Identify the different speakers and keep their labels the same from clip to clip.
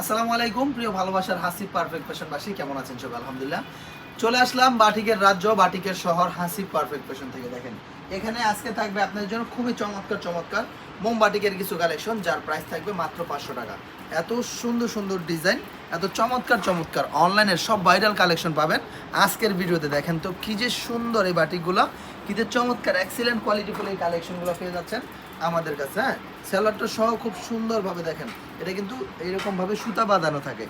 Speaker 1: আসসালামু আলাইকুম, প্রিয় ভালোবাসার হাসিব পারফেক্ট ফ্যাশনবাসী কেমন আছেন সবাই? আলহামদুলিল্লাহ। চলে আসলাম বাটিকের রাজ্য, বাটিকের শহর হাসিব পারফেক্ট ফ্যাশন থেকে দেখেন। এখানে আজকে থাকবে আপনাদের জন্য খুবই চমৎকার চমৎকার মোমবাটিকের কিছু কালেকশন যার প্রাইস থাকবে মাত্র পাঁচশো টাকা। এত সুন্দর সুন্দর ডিজাইন এত চমৎকার চমৎকার অনলাইনের সব ভাইরাল কালেকশন পাবেন। আজকের ভিডিওতে দেখেন তো কি যে সুন্দর এই বাটিকগুলো, কি যে চমৎকার এক্সিলেন্ট কোয়ালিটিফুল এই কালেকশনগুলো পেয়ে যাচ্ছেন। আমাদের কাছে হ্যাঁ? স্যালাডটা সহ খুব সুন্দরভাবে দেখেন, এটা কিন্তু এইরকমভাবে সুতা বাঁধানো থাকে।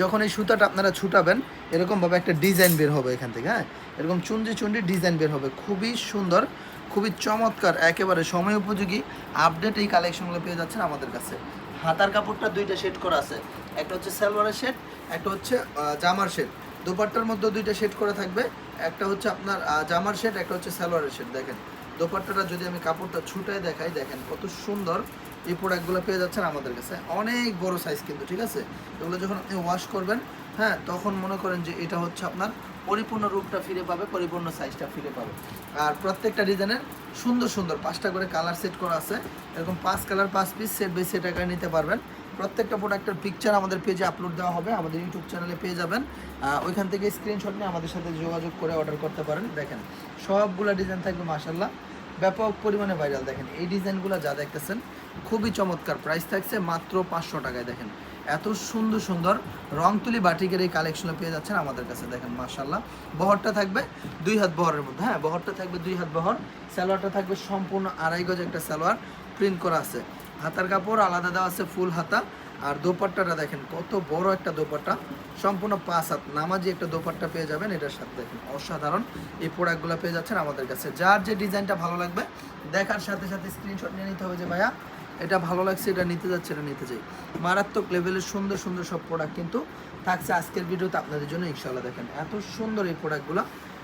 Speaker 1: যখন এই সুতাটা আপনারা ছুটাবেন, এরকমভাবে একটা ডিজাইন বের হবে এখান থেকে হ্যাঁ? এরকম চুন্ডি চুন্ডি ডিজাইন বের হবে, খুবই সুন্দর, খুবই চমৎকার, একেবারে সময় উপযোগী আপডেট এই কালেকশনগুলো পেয়ে যাচ্ছেন আমাদের কাছে। হাতার কাপড়টা দুইটা শেড করা আছে, একটা হচ্ছে সালোয়ারের শেড একটা হচ্ছে জামার শেড দোপাট্টার মধ্যে দুইটা শেড করা থাকবে, একটা হচ্ছে আপনার জামার শেড একটা হচ্ছে সালোয়ারের শেড দেখেন। দোপাট্টাটা যদি আমি কাপড়টা ছুটায় দেখাই, দেখেন কত সুন্দর এই প্রোডাক্টগুলো পেয়ে যাচ্ছেন আমাদের কাছে। অনেক বড় সাইজ কিন্তু, ঠিক আছে? এগুলো যখন আপনি ওয়াশ করবেন হ্যাঁ তখন মনে করেন যে এটা হচ্ছে আপনার পরিপূর্ণ রূপটা ফিরে পাবে, পরিপূর্ণ সাইজটা ফিরে পাবে। আর প্রত্যেকটা ডিজাইনের সুন্দর সুন্দর পাঁচটা করে কালার সেট করা আছে। এরকম পাঁচ কালার পাঁচ পিস সেট বাই সেট আকারে নিতে পারবেন। প্রত্যেকটা প্রোডাক্টের পিকচার আমাদের পেজে আপলোড দেওয়া হবে, আমাদের ইউটিউব চ্যানেলে পেয়ে যাবেন। ওইখান থেকে স্ক্রিনশট নিয়ে আমাদের সাথে যোগাযোগ করে অর্ডার করতে পারেন। দেখেন, সবগুলো ডিজাইন থাকবে মাসাল্লাহ ব্যাপক পরিমাণে ভাইরাল দেখেন, এই ডিজাইনগুলো যা দেখতেছেন, খুবই চমৎকার প্রাইস থাকছে মাত্র পাঁচশো টাকায়, দেখেন। এত সুন্দর সুন্দর রং তুলি বাটিকের এই কালেকশনে পেয়ে যাচ্ছেন আমাদের কাছে, দেখেন মাশাল্লাহ বহরটা থাকবে দুই হাত বহরের মধ্যে হ্যাঁ বহরটা থাকবে দুই হাত বহর, সালোয়ারটা থাকবে সম্পূর্ণ আড়াই গজ একটা সালোয়ার প্রিন্ট করা আছে। হাতার কাপড়, আলাদা দেওয়া আছে ফুল হাতা। আর দোপাট্টাটা দেখেন, কত বড় একটা দোপাট্টা। সম্পূর্ণ পাঁচ হাত নামাজি একটা দোপাট্টা পেয়ে যাবেন, এটার সাথে দেখেন, অসাধারণ এই প্রোডাক্টগুলো পেয়ে যাচ্ছেন আমাদের কাছে। যার যে ডিজাইনটা ভালো লাগবে, দেখার সাথে সাথে স্ক্রিনশট নিয়ে নিতে হবে যে, ভাইয়া, এটা ভালো লাগছে, এটা নিতে যাচ্ছে, এটা নিতে চাই। মারাত্মক লেভেলের সুন্দর সুন্দর সব প্রোডাক্ট কিন্তু থাকছে আজকের ভিডিওতে আপনাদের জন্য ইনশাল্লাহ দেখেন। এত সুন্দর এই প্রোডাক্টগুলো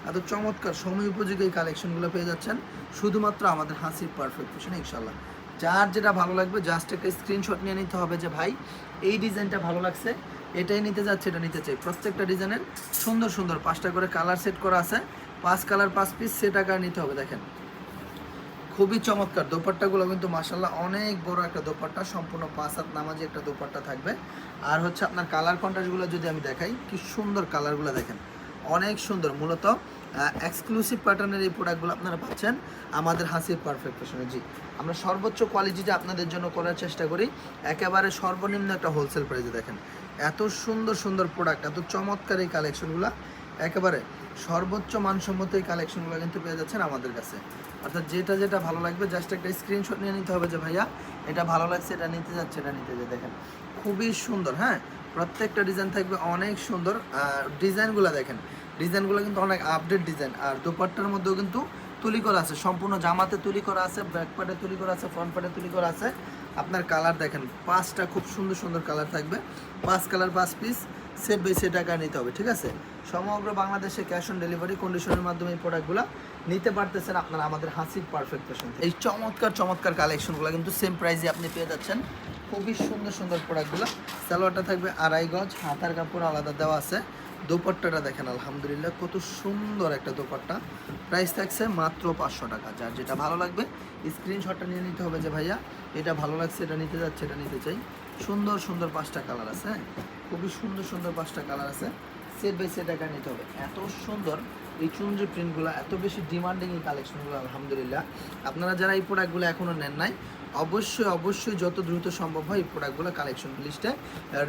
Speaker 1: এত চমৎকার, সময় উপযোগী এই কালেকশনগুলো পেয়ে যাচ্ছেন। শুধুমাত্র আমাদের হাসির পারফেক্ট ফ্যাশন ইনশাল্লাহ যার যেটা ভালো লাগবে জাস্ট একটা স্ক্রিনশট নিয়ে নিতে হবে যে, ভাই, এই ডিজাইনটা ভালো লাগছে, এটাই নিতে যাচ্ছে, এটা নিতে চাই। প্রত্যেকটা ডিজাইনের সুন্দর সুন্দর পাঁচটা করে কালার সেট করা আছে। পাঁচ কালার পাঁচ পিস সেট আকার নিতে হবে, দেখেন। খুবই চমৎকার। দোপাট্টাগুলো কিন্তু মাসাল্লাহ অনেক বড় একটা দোপাট্টা, সম্পূর্ণ পাঁচ হাত নামাজি একটা দোপাট্টা থাকবে। আর হচ্ছে আপনার কালার কন্ট্রাস্টগুলো যদি আমি দেখাই, কি সুন্দর কালারগুলো দেখেন। অনেক সুন্দর, মূলত এক্সক্লুসিভ প্যাটার্নের এই প্রোডাক্টগুলো আপনারা পাচ্ছেন। আমাদের হাসির পারফেক্ট ফ্যাশনে জি। আমরা সর্বোচ্চ কোয়ালিটিটা আপনাদের জন্য করার চেষ্টা করি। একেবারে সর্বনিম্ন একটা হোলসেল প্রাইসে দেখেন। এত সুন্দর সুন্দর প্রোডাক্ট এত চমৎকার এই কালেকশনগুলো একেবারে সর্বোচ্চ মানসম্মত এই কালেকশনগুলো কিন্তু পেয়ে যাচ্ছেন আমাদের কাছে। অর্থাৎ যেটা যেটা ভালো লাগবে জাস্ট একটা স্ক্রিনশট নিয়ে নিতে হবে যে, ভাইয়া, এটা ভালো লাগছে, এটা নিতে যাচ্ছে, এটা নিতে যে দেখেন, খুবই সুন্দর হ্যাঁ? প্রত্যেকটা ডিজাইন থাকবে অনেক সুন্দর। ডিজাইনগুলো দেখেন ডিজাইনগুলো কিন্তু অনেক আপডেট ডিজাইন আর দোপাট্টার মধ্যেও কিন্তু তুলি করা আছে, সম্পূর্ণ জামাতে তুলি করা আছে ব্যাক পার্টে তুলি করা আছে ফ্রন্ট পার্টে তুলি করা আছে। আপনার কালার দেখেন, পাঁচটা খুব সুন্দর সুন্দর কালার থাকবে। পাঁচ কালার পাঁচ পিস সেট বাই সেট টাকা নিতে হবে, ঠিক আছে? সমগ্র বাংলাদেশে ক্যাশ অন ডেলিভারি কন্ডিশনের মাধ্যমে এই প্রোডাক্টগুলো নিতে পারতেছেন আপনারা আমাদের হাসির পারফেক্ট ফ্যাশন এই চমৎকার চমৎকার কালেকশনগুলো কিন্তু সেম প্রাইসে আপনি পেয়ে যাচ্ছেন। খুবই সুন্দর সুন্দর প্রোডাক্টগুলো সালোয়ারটা থাকবে আড়াই গজ, হাতার কাপড় আলাদা দেওয়া আছে। দোপাট্টাটা দেখেন, আলহামদুলিল্লাহ, কত সুন্দর একটা দোপাট্টা। প্রাইস থাকছে মাত্র পাঁচশো টাকা, যার যেটা ভালো লাগবে স্ক্রিনশটটা নিয়ে নিতে হবে যে ভাইয়া, এটা ভালো লাগছে, এটা নিতে যাচ্ছে, এটা নিতে চাই। সুন্দর সুন্দর পাঁচটা কালার আছে হ্যাঁ? খুবই সুন্দর সুন্দর পাঁচটা কালার আছে। সেট বাই সেট টাকা নিতে হবে। এত সুন্দর এই চুনরি প্রিন্টগুলো এত বেশি ডিমান্ডিং এই কালেকশনগুলো আলহামদুলিল্লাহ। আপনারা যারা এই প্রোডাক্টগুলো এখনও নেন নাই অবশ্যই অবশ্যই যত দ্রুত সম্ভব হয় এই প্রোডাক্টগুলো কালেকশন লিস্টে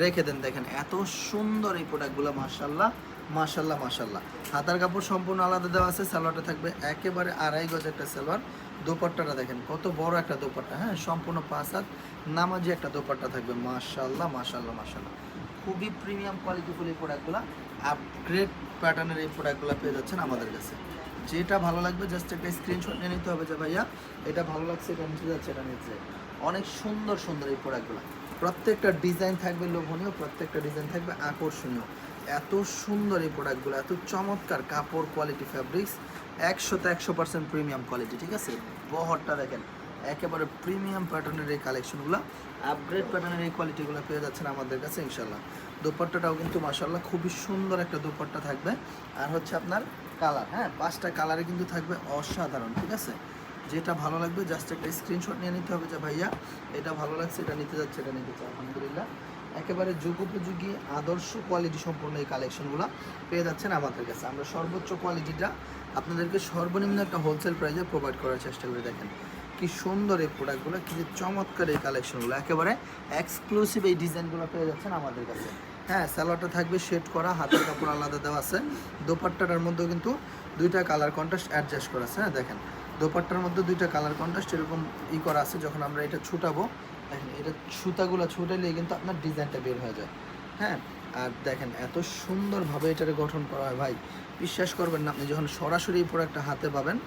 Speaker 1: রেখে দেন। দেখেন, এত সুন্দর এই প্রোডাক্টগুলো মার্শাল্লাহ মার্শাল্লাহ মার্শাল্লাহ হাতার কাপড় সম্পূর্ণ আলাদা দেওয়া আছে, সালোয়ারটা থাকবে একেবারে আড়াই গজ একটা সালোয়ার। দোপাট্টাটা দেখেন, কত বড় একটা দোপাট্টা হ্যাঁ? সম্পূর্ণ পাঁচ হাত নামাজি একটা দোপাট্টা থাকবে মার্শাল্লাহ মার্শাল্লাহ মার্শাল্লাহ খুবই প্রিমিয়াম কোয়ালিটিফুল এই প্রোডাক্টগুলো আপগ্রেড প্যাটার্নের এই প্রোডাক্টগুলো পেয়ে যাচ্ছেন আমাদের কাছে। যেটা ভালো লাগবে জাস্ট একটা স্ক্রিনশট নিয়ে নিতে হবে যে, ভাইয়া, এটা ভালো লাগছে, এটা নিতে যাচ্ছে, এটা নিতে অনেক সুন্দর সুন্দর এই প্রোডাক্টগুলো প্রত্যেকটা ডিজাইন থাকবে লোভনীয়, প্রত্যেকটা ডিজাইন থাকবে আকর্ষণীয়। এত সুন্দর এই প্রোডাক্টগুলো এত চমৎকার কাপড় কোয়ালিটি ফ্যাব্রিক্স একশোতে একশো পার্সেন্ট প্রিমিয়াম কোয়ালিটি ঠিক আছে? বহরটা দেখেন, একেবারে প্রিমিয়াম প্যাটার্নের এই কালেকশনগুলো আপগ্রেড প্যাটার্নের এই কোয়ালিটিগুলো পেয়ে যাচ্ছেন আমাদের কাছে ইনশাল্লাহ দোপাট্টাটাও কিন্তু মাসাল্লাহ খুবই সুন্দর একটা দোপাট্টা থাকবে। আর হচ্ছে আপনার কালার হ্যাঁ? পাঁচটা কালারে কিন্তু থাকবে অসাধারণ, ঠিক আছে? যেটা ভালো লাগবে জাস্ট একটা স্ক্রিনশট নিয়ে নিতে হবে যে, ভাইয়া, এটা ভালো লাগছে, এটা নিতে যাচ্ছে, এটা নিতে চাই আলহামদুলিল্লাহ। একেবারে যুগোপযোগী, আদর্শ কোয়ালিটি সম্পন্ন এই কালেকশনগুলো পেয়ে যাচ্ছেন আমাদের কাছে। আমরা সর্বোচ্চ কোয়ালিটিটা আপনাদেরকে সর্বনিম্ন একটা হোলসেল প্রাইসে প্রোভাইড করার চেষ্টা করে দেখেন। কি সুন্দর এই প্রোডাক্টগুলো কি যে চমৎকার এই কালেকশনগুলো একেবারে এক্সক্লুসিভ এই ডিজাইনগুলো পেয়ে যাচ্ছেন আমাদের কাছে। হ্যাঁ স্যালোয়ারটা থাকবে শেড করা, হাতের কাপড় আলাদা দেওয়া আছে। দোপাট্টাটার মধ্যেও কিন্তু দুইটা কালার কন্ট্রাস্ট অ্যাডজাস্ট করা আছে হ্যাঁ দেখেন। দোপাট্টার মধ্যে দুইটা কালার কন্ট্রাস্ট এরকম ই করা আছে, যখন আমরা এটা ছুটাবো, দেখেন, এটা সুতাগুলো ছুটালে কিন্তু আপনার ডিজাইনটা বের হয়ে যায়। হ্যাঁ আর দেখেন, এত সুন্দরভাবে এটাকে গঠন করা হয় ভাই। বিশ্বাস করবেন না, আপনি যখন সরাসরি এই প্রোডাক্টটা হাতে পাবেন,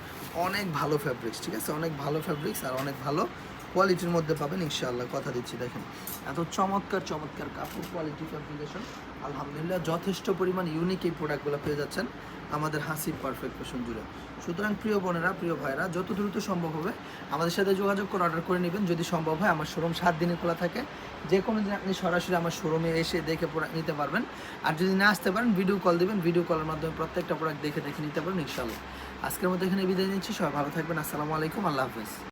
Speaker 1: অনেক ভালো ফ্যাব্রিক্স ঠিক আছে? অনেক ভালো ফ্যাব্রিক্স আর অনেক ভালো কোয়ালিটির মধ্যে পাবেন, ইনশাআল্লাহ। কথা দিচ্ছি, দেখেন। এত চমৎকার চমৎকার কাপড় কোয়ালিটি ফ্যাব্রিকেশন আলহামদুলিল্লাহ, যথেষ্ট পরিমাণ ইউনিক এই প্রোডাক্টগুলো পেয়ে যাচ্ছেন আমাদের হাসি পারফেক্ট ফ্যাশন জুড়ে সুতরাং প্রিয় বোনেরা, প্রিয় ভাইরা, যত দ্রুত সম্ভব হবে, আমাদের সাথে যোগাযোগ করে অর্ডার করে নেবেন। যদি সম্ভব হয়, আমার শোরুম সাত দিনে খোলা থাকে। যে কোনো দিন আপনি সরাসরি আমার শোরুমে এসে দেখে নিতে পারবেন। আর যদি না আসতে পারেন ভিডিও কল দেবেন। ভিডিও কলের মাধ্যমে প্রত্যেকটা প্রোডাক্ট দেখে দেখে নিতে পারেন ইনশাল্লাহ আজকের মতো এখানে বিদায় নিচ্ছি। সবাই ভালো থাকবেন। আসসালামু আলাইকুম। আল্লাহ হাফিজ।